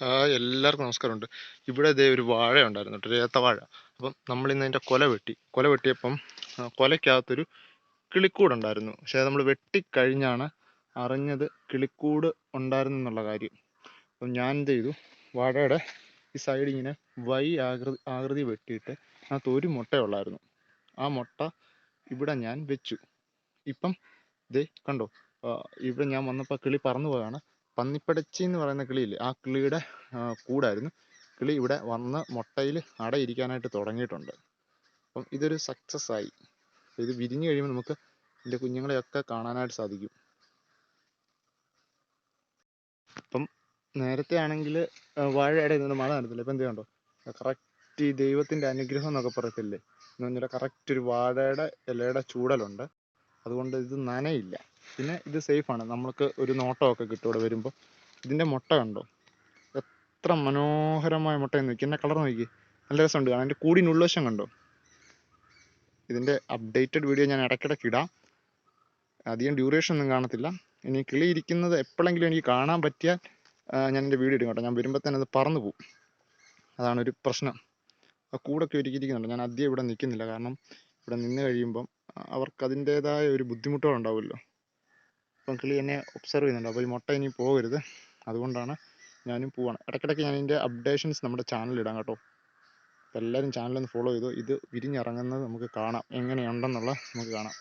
Hi എല്ലാവർക്കും നമസ്കാരമുണ്ട്. ഇവിടെ ഇതേ ഒരു വാഴ ഉണ്ടായിരുന്നു കേട്ടോ ഏത്തവാഴ അപ്പം നമ്മൾ ഇന്ന് അതിന്റെ കൊല വെട്ടി. കൊല വെട്ടിയപ്പം കൊലയ്ക്കകത്തൊരു കിളിക്കൂട് ഉണ്ടായിരുന്നു പക്ഷേ നമ്മൾ വെട്ടിക്കഴിഞ്ഞാണ് അറിഞ്ഞത് കിളിക്കൂട് ഉണ്ടായിരുന്നു എന്നുള്ള കാര്യം. അപ്പം ഞാൻ എന്ത് ചെയ്തു വാഴയുടെ ഈ സൈഡ് ഇങ്ങനെ വൈ ആകൃതി ആകൃതി വെട്ടിയിട്ട് അതിനകത്ത് ഒരു മുട്ടയുള്ളായിരുന്നു ആ മുട്ട ഇവിടെ ഞാൻ വെച്ചു. ഇപ്പം ഇതേ കണ്ടോ ഇവിടെ ഞാൻ വന്നപ്പോൾ കിളി പറന്നു പോയതാണ് പന്നിപ്പടച്ചി എന്ന് പറയുന്ന കിളിയില്ലേ ആ കിളിയുടെ കൂടായിരുന്നു. കിളി ഇവിടെ വന്ന് മുട്ടയിൽ അടയിരിക്കാനായിട്ട് തുടങ്ങിയിട്ടുണ്ട്. അപ്പം ഇതൊരു സക്സസ് ആയി. ഇത് വിരിഞ്ഞു കഴിയുമ്പോൾ നമുക്ക് ഇതിന്റെ കുഞ്ഞുങ്ങളെയൊക്കെ കാണാനായിട്ട് സാധിക്കും. അപ്പം നേരത്തെ ആണെങ്കിൽ വാഴയുടെ നിന്ന് മഴ നടത്തില്ല? ഇപ്പം എന്ത് കണ്ടോ? കറക്റ്റ് ഈ ദൈവത്തിന്റെ അനുഗ്രഹം എന്നൊക്കെ പറയത്തില്ലേ? എന്ന് പറഞ്ഞാൽ കറക്റ്റ് ഒരു വാഴയുടെ ഇലയുടെ ചൂടലുണ്ട്. അതുകൊണ്ട് ഇത് നനയില്ല. പിന്നെ ഇത് സേഫ് ആണ്. നമ്മൾക്ക് ഒരു നോട്ടമൊക്കെ കിട്ടും ഇവിടെ വരുമ്പോൾ ഇതിന്റെ മുട്ട കണ്ടോ? എത്ര മനോഹരമായ മുട്ടയെന്ന് നോക്കി കളർ നോക്കി നല്ല രസമുണ്ട് കാണാൻ. എന്റെ കൂടിന് ഉൾവശം കണ്ടോ? ഇതിന്റെ അപ്ഡേറ്റഡ് വീഡിയോ ഞാൻ ഇടയ്ക്കിടയ്ക്ക് ഇടാം. അധികം ഡ്യൂറേഷൻ ഒന്നും കാണത്തില്ല. ഇനി കിളി ഇരിക്കുന്നത് എപ്പോഴെങ്കിലും എനിക്ക് കാണാൻ പറ്റിയാൽ ഞാൻ എന്റെ വീഡിയോ ഇടും കേട്ടോ. ഞാൻ വരുമ്പോൾ തന്നെ അത് പറന്നു പോകും അതാണ് ഒരു പ്രശ്നം. ആ കൂടൊക്കെ ഒരുക്കിയിരിക്കുന്നുണ്ട്. ഞാൻ അധികം ഇവിടെ നിൽക്കുന്നില്ല. കാരണം ഇവിടെ നിന്ന് കഴിയുമ്പം അവർക്ക് അതിന്റേതായ ഒരു ബുദ്ധിമുട്ടുകൾ ഉണ്ടാവുമല്ലോ. അപ്പം കിളി എന്നെ ഒബ്സർവ് ചെയ്യുന്നുണ്ട്. അപ്പോൾ ഈ മുട്ട ഇനി പോകരുത്. അതുകൊണ്ടാണ് ഞാനും പോവാണ്. ഇടയ്ക്കിടയ്ക്ക് ഞാൻ ഇതിന്റെ അപ്ഡേഷൻസ് നമ്മുടെ ചാനലിൽ ഇടാം കേട്ടോ. എല്ലാവരും ചാനലൊന്ന് ഫോളോ ചെയ്തു. ഇത് വിരിഞ്ഞിറങ്ങുന്നത് നമുക്ക് കാണാം. എങ്ങനെയുണ്ടെന്നുള്ളത് നമുക്ക് കാണാം.